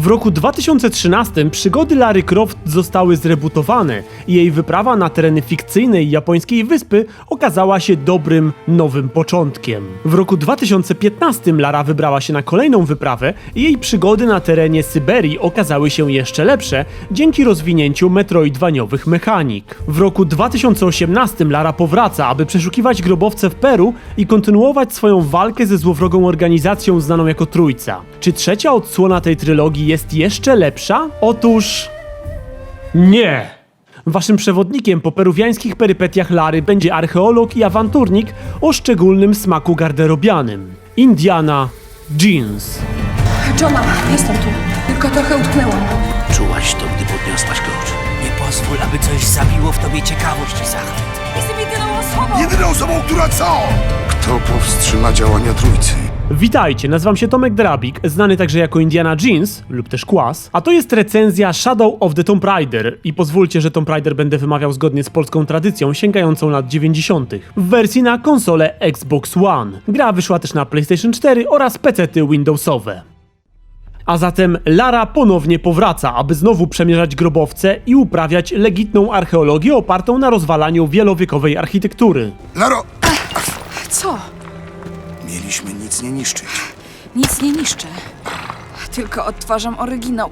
W roku 2013 przygody Lary Croft zostały zrebootowane i jej wyprawa na tereny fikcyjnej japońskiej wyspy okazała się dobrym, nowym początkiem. W roku 2015 Lara wybrała się na kolejną wyprawę i jej przygody na terenie Syberii okazały się jeszcze lepsze dzięki rozwinięciu metroidwaniowych mechanik. W roku 2018 Lara powraca, aby przeszukiwać grobowce w Peru i kontynuować swoją walkę ze złowrogą organizacją znaną jako Trójca. Czy trzecia odsłona tej trylogii jest jeszcze lepsza? Otóż... Nie! Waszym przewodnikiem po peruwiańskich perypetiach Lary będzie archeolog i awanturnik o szczególnym smaku garderobianym. Indiana Jeans. Johna, jestem tu. Tylko trochę utknęłam. Czułaś to, gdy podniosłaś klucz. Nie pozwól, aby coś zabiło w tobie ciekawość i zachwyt. Jestem jedyną osobą! Jedyną osobą, która co? Kto powstrzyma działania trójcy? Witajcie, nazywam się Tomek Drabik, znany także jako Indiana Jeans lub też Kłas, a to jest recenzja Shadow of the Tomb Raider i pozwólcie, że Tomb Raider będę wymawiał zgodnie z polską tradycją sięgającą lat 90. w wersji na konsolę Xbox One. Gra wyszła też na PlayStation 4 oraz PC-ty Windowsowe. A zatem Lara ponownie powraca, aby znowu przemierzać grobowce i uprawiać legitną archeologię opartą na rozwalaniu wielowiekowej architektury. Laro, Co? Mieliśmy nic nie niszczyć. Nic nie niszczę. Tylko odtwarzam oryginał.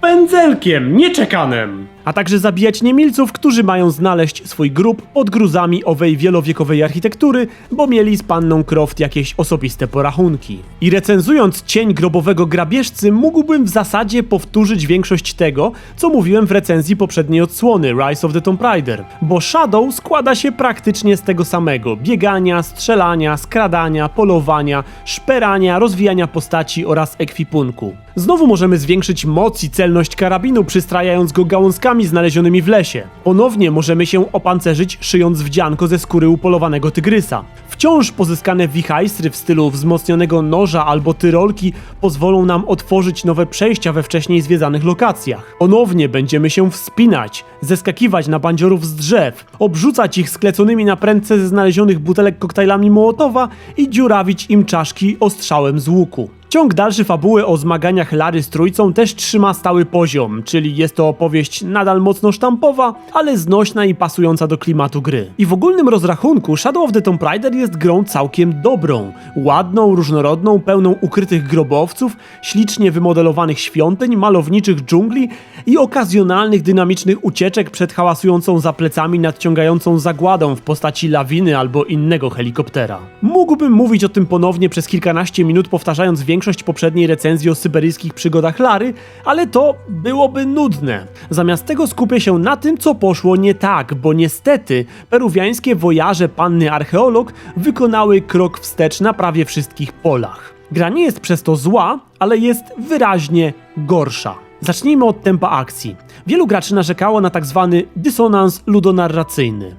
pędzelkiem, nie czekanem. A także zabijać niemilców, którzy mają znaleźć swój grób pod gruzami owej wielowiekowej architektury, bo mieli z panną Croft jakieś osobiste porachunki. I recenzując cień grobowego grabieżcy, mógłbym w zasadzie powtórzyć większość tego, co mówiłem w recenzji poprzedniej odsłony Rise of the Tomb Raider, bo Shadow składa się praktycznie z tego samego: biegania, strzelania, skradania, polowania, szperania, rozwijania postaci oraz ekwipunku. Znowu możemy zwiększyć moc i celność karabinu, przystrajając go gałązkami znalezionymi w lesie. Ponownie możemy się opancerzyć, szyjąc wdzianko ze skóry upolowanego tygrysa. Wciąż pozyskane wichajstry w stylu wzmocnionego noża albo tyrolki pozwolą nam otworzyć nowe przejścia we wcześniej zwiedzanych lokacjach. Ponownie będziemy się wspinać, zeskakiwać na bandziorów z drzew, obrzucać ich skleconymi na prędce ze znalezionych butelek koktajlami Mołotowa i dziurawić im czaszki ostrzałem z łuku. Ciąg dalszy fabuły o zmaganiach Lary z trójcą też trzyma stały poziom, czyli jest to opowieść nadal mocno sztampowa, ale znośna i pasująca do klimatu gry. I w ogólnym rozrachunku Shadow of the Tomb Raider jest grą całkiem dobrą. Ładną, różnorodną, pełną ukrytych grobowców, ślicznie wymodelowanych świątyń, malowniczych dżungli i okazjonalnych dynamicznych ucieczek przed hałasującą za plecami nadciągającą zagładą w postaci lawiny albo innego helikoptera. Mógłbym mówić o tym ponownie przez kilkanaście minut, powtarzając większość poprzedniej recenzji o syberyjskich przygodach Lary, ale to byłoby nudne. Zamiast tego skupię się na tym, co poszło nie tak, bo niestety peruwiańskie wojaże panny archeolog wykonały krok wstecz na prawie wszystkich polach. Gra nie jest przez to zła, ale jest wyraźnie gorsza. Zacznijmy od tempa akcji. Wielu graczy narzekało na tak zwany dysonans ludonarracyjny.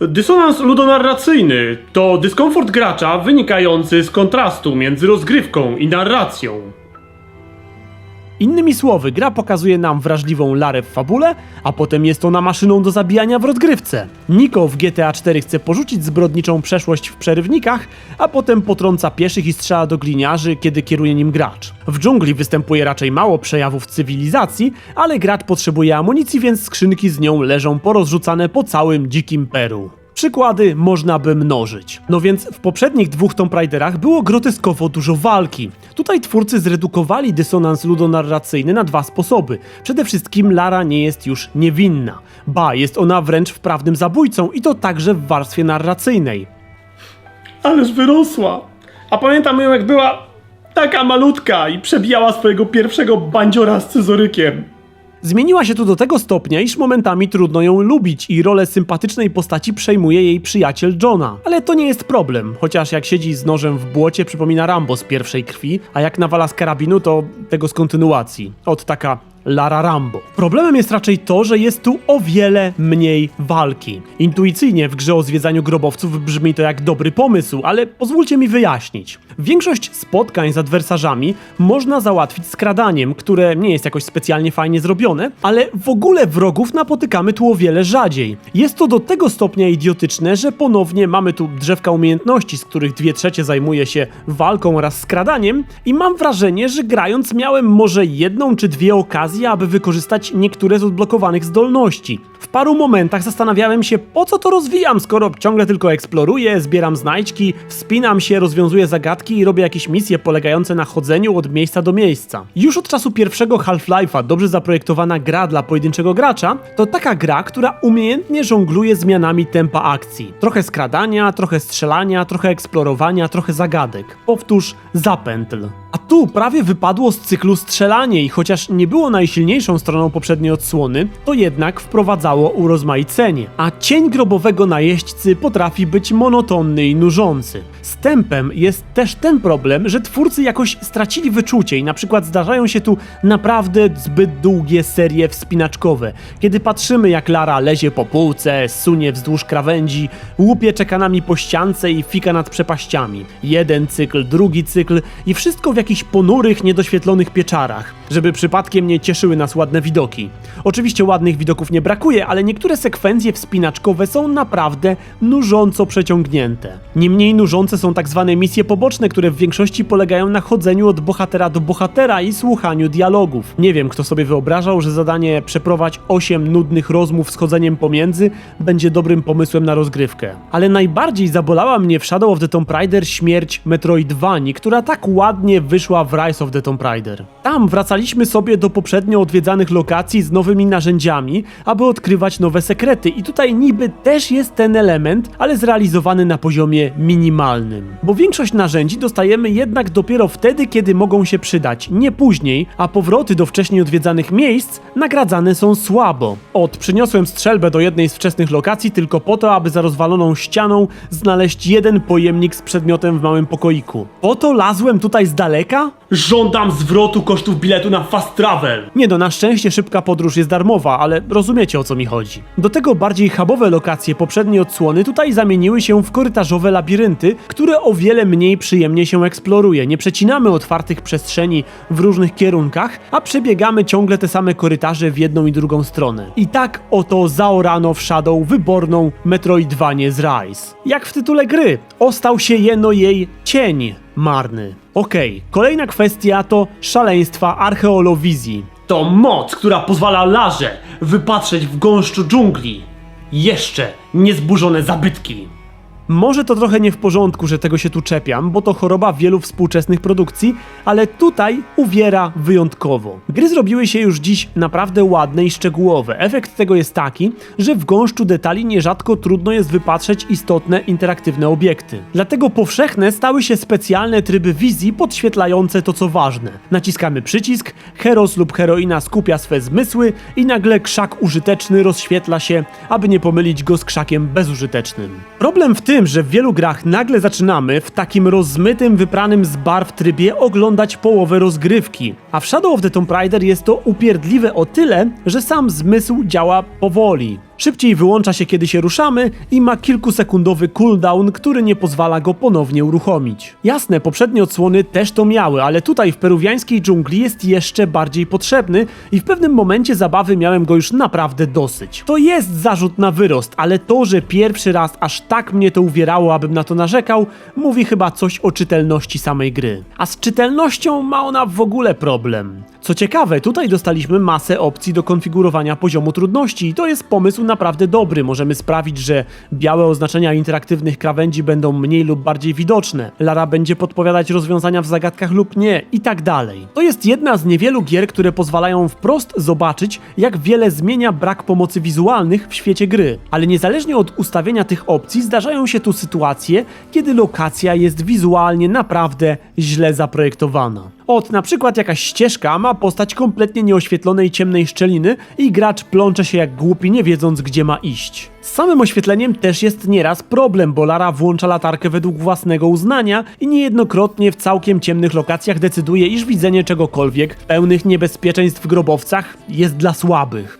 Dysonans ludonarracyjny to dyskomfort gracza wynikający z kontrastu między rozgrywką i narracją. Innymi słowy, gra pokazuje nam wrażliwą Larę w fabule, a potem jest ona maszyną do zabijania w rozgrywce. Niko w GTA 4 chce porzucić zbrodniczą przeszłość w przerywnikach, a potem potrąca pieszych i strzela do gliniarzy, kiedy kieruje nim gracz. W dżungli występuje raczej mało przejawów cywilizacji, ale gracz potrzebuje amunicji, więc skrzynki z nią leżą porozrzucane po całym dzikim Peru. Przykłady można by mnożyć. No więc w poprzednich dwóch Tomb Raiderach było groteskowo dużo walki. Tutaj twórcy zredukowali dysonans ludonarracyjny na dwa sposoby. Przede wszystkim Lara nie jest już niewinna. Ba, jest ona wręcz wprawnym zabójcą i to także w warstwie narracyjnej. Ależ wyrosła. A pamiętam ją jak była taka malutka i przebijała swojego pierwszego bandziora z scyzorykiem. Zmieniła się tu do tego stopnia, iż momentami trudno ją lubić i rolę sympatycznej postaci przejmuje jej przyjaciel Johna. Ale to nie jest problem, chociaż jak siedzi z nożem w błocie przypomina Rambo z pierwszej krwi, a jak nawala z karabinu to tego z kontynuacji. Od taka Lara Rambo. Problemem jest raczej to, że jest tu o wiele mniej walki. Intuicyjnie w grze o zwiedzaniu grobowców brzmi to jak dobry pomysł, ale pozwólcie mi wyjaśnić. Większość spotkań z adwersarzami można załatwić skradaniem, które nie jest jakoś specjalnie fajnie zrobione, ale w ogóle wrogów napotykamy tu o wiele rzadziej. Jest to do tego stopnia idiotyczne, że ponownie mamy tu drzewka umiejętności, z których dwie trzecie zajmuje się walką oraz skradaniem i mam wrażenie, że grając miałem może jedną czy dwie okazje, aby wykorzystać niektóre z odblokowanych zdolności. W paru momentach zastanawiałem się, po co to rozwijam, skoro ciągle tylko eksploruję, zbieram znajdźki, wspinam się, rozwiązuję zagadki i robię jakieś misje polegające na chodzeniu od miejsca do miejsca. Już od czasu pierwszego Half-Life'a dobrze zaprojektowana gra dla pojedynczego gracza to taka gra, która umiejętnie żongluje zmianami tempa akcji. Trochę skradania, trochę strzelania, trochę eksplorowania, trochę zagadek. Powtórz zapętl. A tu prawie wypadło z cyklu strzelanie i chociaż nie było najsilniejszą stroną poprzedniej odsłony, to jednak wprowadzało urozmaicenie. A cień grobowego najeźdźcy potrafi być monotonny i nużący. Z tempem jest też ten problem, że twórcy jakoś stracili wyczucie i na przykład zdarzają się tu naprawdę zbyt długie serie wspinaczkowe, kiedy patrzymy jak Lara lezie po półce, sunie wzdłuż krawędzi, łupie czekanami po ściance i fika nad przepaściami. Jeden cykl, drugi cykl i wszystko w jakichś ponurych, niedoświetlonych pieczarach, żeby przypadkiem nie cieszyły nas ładne widoki. Oczywiście ładnych widoków nie brakuje, ale niektóre sekwencje wspinaczkowe są naprawdę nużąco przeciągnięte. Niemniej nużące są tak zwane misje poboczne, które w większości polegają na chodzeniu od bohatera do bohatera i słuchaniu dialogów. Nie wiem, kto sobie wyobrażał, że zadanie przeprowadź 8 nudnych rozmów z chodzeniem pomiędzy będzie dobrym pomysłem na rozgrywkę. Ale najbardziej zabolała mnie w Shadow of the Tomb Raider śmierć Metroidvanii, która tak ładnie wyszła w Rise of the Tomb Raider. Tam wracaliśmy sobie do poprzednio odwiedzanych lokacji z nowymi narzędziami, aby odkrywać nowe sekrety i tutaj niby też jest ten element, ale zrealizowany na poziomie minimalnym. Bo większość narzędzi dostajemy jednak dopiero wtedy, kiedy mogą się przydać, nie później, a powroty do wcześniej odwiedzanych miejsc nagradzane są słabo. Od przyniosłem strzelbę do jednej z wczesnych lokacji tylko po to, aby za rozwaloną ścianą znaleźć jeden pojemnik z przedmiotem w małym pokoiku. Po to lazłem tutaj z daleka? Żądam zwrotu kosztów biletu na Fast Travel. Nie no, na szczęście szybka podróż jest darmowa, ale rozumiecie o co mi chodzi. Do tego bardziej hubowe lokacje poprzedniej odsłony tutaj zamieniły się w korytarzowe labirynty, które o wiele mniej przyjemnie się eksploruje. Nie przecinamy otwartych przestrzeni w różnych kierunkach, a przebiegamy ciągle te same korytarze w jedną i drugą stronę. I tak oto zaorano w Shadow wyborną Metroidvanię z Rise. Jak w tytule gry, ostał się jeno jej cień marny. Okej, kolejna kwestia to szaleństwa archeolowizji. To moc, która pozwala Larze wypatrzeć w gąszczu dżungli jeszcze niezburzone zabytki. Może to trochę nie w porządku, że tego się tu czepiam, bo to choroba wielu współczesnych produkcji, ale tutaj uwiera wyjątkowo. Gry zrobiły się już dziś naprawdę ładne i szczegółowe. Efekt tego jest taki, że w gąszczu detali nierzadko trudno jest wypatrzeć istotne interaktywne obiekty. Dlatego powszechne stały się specjalne tryby wizji podświetlające to co ważne. Naciskamy przycisk, heros lub heroina skupia swe zmysły i nagle krzak użyteczny rozświetla się, aby nie pomylić go z krzakiem bezużytecznym. Problem w tym, że w wielu grach nagle zaczynamy w takim rozmytym, wypranym z barw trybie oglądać połowę rozgrywki. A w Shadow of the Tomb Raider jest to upierdliwe o tyle, że sam zmysł działa powoli. Szybciej wyłącza się, kiedy się ruszamy i ma kilkusekundowy cooldown, który nie pozwala go ponownie uruchomić. Jasne, poprzednie odsłony też to miały, ale tutaj w peruwiańskiej dżungli jest jeszcze bardziej potrzebny i w pewnym momencie zabawy miałem go już naprawdę dosyć. To jest zarzut na wyrost, ale to, że pierwszy raz aż tak mnie to uwierało, abym na to narzekał, mówi chyba coś o czytelności samej gry. A z czytelnością ma ona w ogóle problem. Co ciekawe, tutaj dostaliśmy masę opcji do konfigurowania poziomu trudności i to jest pomysł naprawdę dobry. Możemy sprawić, że białe oznaczenia interaktywnych krawędzi będą mniej lub bardziej widoczne. Lara będzie podpowiadać rozwiązania w zagadkach lub nie i tak dalej. To jest jedna z niewielu gier, które pozwalają wprost zobaczyć, jak wiele zmienia brak pomocy wizualnych w świecie gry. Ale niezależnie od ustawienia tych opcji, zdarzają się tu sytuacje, kiedy lokacja jest wizualnie naprawdę źle zaprojektowana. Od na przykład jakaś ścieżka ma postać kompletnie nieoświetlonej ciemnej szczeliny i gracz plącze się jak głupi, nie wiedząc gdzie ma iść. Z samym oświetleniem też jest nieraz problem, bo Lara włącza latarkę według własnego uznania i niejednokrotnie w całkiem ciemnych lokacjach decyduje, iż widzenie czegokolwiek, pełnych niebezpieczeństw w grobowcach, jest dla słabych.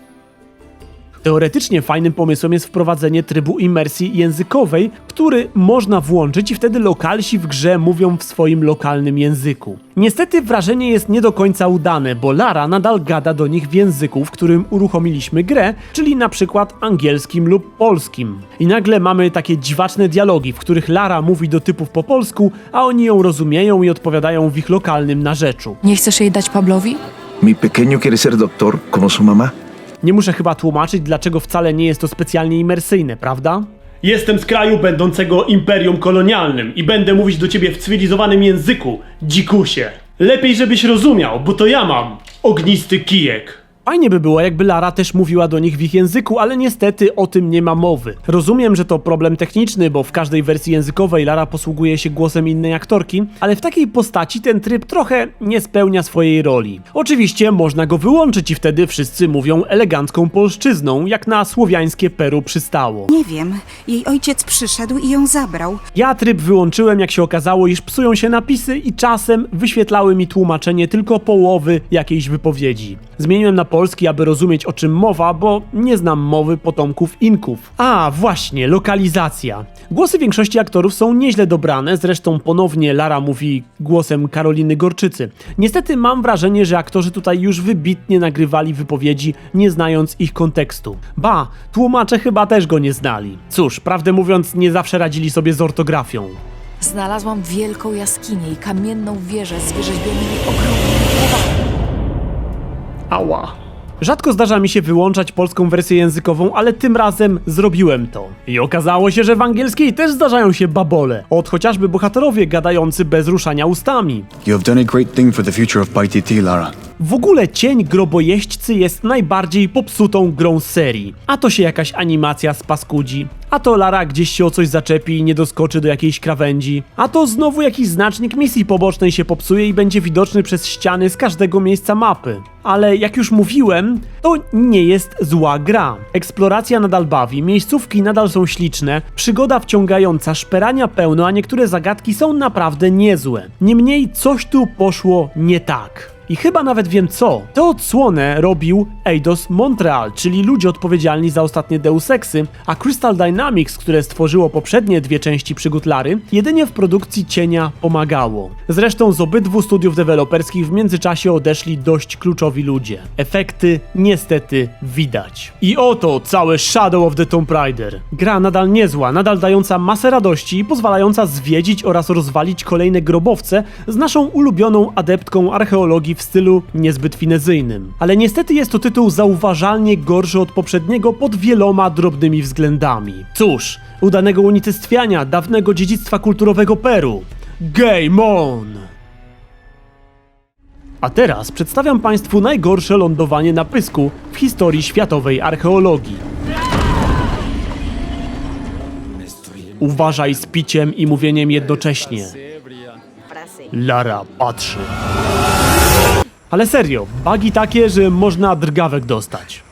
Teoretycznie fajnym pomysłem jest wprowadzenie trybu imersji językowej, który można włączyć i wtedy lokalsi w grze mówią w swoim lokalnym języku. Niestety wrażenie jest nie do końca udane, bo Lara nadal gada do nich w języku, w którym uruchomiliśmy grę, czyli na przykład angielskim lub polskim. I nagle mamy takie dziwaczne dialogi, w których Lara mówi do typów po polsku, a oni ją rozumieją i odpowiadają w ich lokalnym narzeczu. Nie chcesz jej dać Pablowi? Mi pequeño quiere ser doctor como su mamá. Nie muszę chyba tłumaczyć, dlaczego wcale nie jest to specjalnie imersyjne, prawda? Jestem z kraju będącego imperium kolonialnym i będę mówić do ciebie w cywilizowanym języku, dzikusie. Lepiej, żebyś rozumiał, bo to ja mam ognisty kijek. Fajnie by było, jakby Lara też mówiła do nich w ich języku, ale niestety o tym nie ma mowy. Rozumiem, że to problem techniczny, bo w każdej wersji językowej Lara posługuje się głosem innej aktorki, ale w takiej postaci ten tryb trochę nie spełnia swojej roli. Oczywiście można go wyłączyć i wtedy wszyscy mówią elegancką polszczyzną, jak na słowiańskie Peru przystało. Nie wiem. Jej ojciec przyszedł i ją zabrał. Ja tryb wyłączyłem, jak się okazało, iż psują się napisy i czasem wyświetlały mi tłumaczenie tylko połowy jakiejś wypowiedzi. Zmieniłem na polski, aby rozumieć o czym mowa, bo nie znam mowy potomków Inków. A, właśnie, lokalizacja. Głosy większości aktorów są nieźle dobrane, zresztą ponownie Lara mówi głosem Karoliny Gorczycy. Niestety mam wrażenie, że aktorzy tutaj już wybitnie nagrywali wypowiedzi, nie znając ich kontekstu. Ba, tłumacze chyba też go nie znali. Cóż, prawdę mówiąc, nie zawsze radzili sobie z ortografią. Znalazłam wielką jaskinię i kamienną wieżę z wyrzeźbionymi ogromnymi głowami. Ała. Rzadko zdarza mi się wyłączać polską wersję językową, ale tym razem zrobiłem to. I okazało się, że w angielskiej też zdarzają się babole. Od chociażby bohaterowie gadający bez ruszania ustami. You have done a great thing for the future of PyTT, Lara. W ogóle Cień Grobojeźdźcy jest najbardziej popsutą grą z serii. A to się jakaś animacja spaskudzi, a to Lara gdzieś się o coś zaczepi i nie doskoczy do jakiejś krawędzi, a to znowu jakiś znacznik misji pobocznej się popsuje i będzie widoczny przez ściany z każdego miejsca mapy. Ale jak już mówiłem, to nie jest zła gra. Eksploracja nadal bawi, miejscówki nadal są śliczne, przygoda wciągająca, szperania pełno, a niektóre zagadki są naprawdę niezłe. Niemniej coś tu poszło nie tak. I chyba nawet wiem co. Tę odsłonę robił Eidos Montreal, czyli ludzie odpowiedzialni za ostatnie Deus Exy, a Crystal Dynamics, które stworzyło poprzednie dwie części przygód Lary, jedynie w produkcji cienia pomagało. Zresztą z obydwu studiów deweloperskich w międzyczasie odeszli dość kluczowi ludzie. Efekty niestety widać. I oto całe Shadow of the Tomb Raider. Gra nadal niezła, nadal dająca masę radości i pozwalająca zwiedzić oraz rozwalić kolejne grobowce z naszą ulubioną adeptką archeologii w stylu niezbyt finezyjnym. Ale niestety jest to tytuł zauważalnie gorszy od poprzedniego pod wieloma drobnymi względami. Cóż, udanego unicestwiania dawnego dziedzictwa kulturowego Peru. Game on! A teraz przedstawiam Państwu najgorsze lądowanie na pysku w historii światowej archeologii. Uważaj z piciem i mówieniem jednocześnie. Lara patrzy. Ale serio, bugi takie, że można drgawek dostać.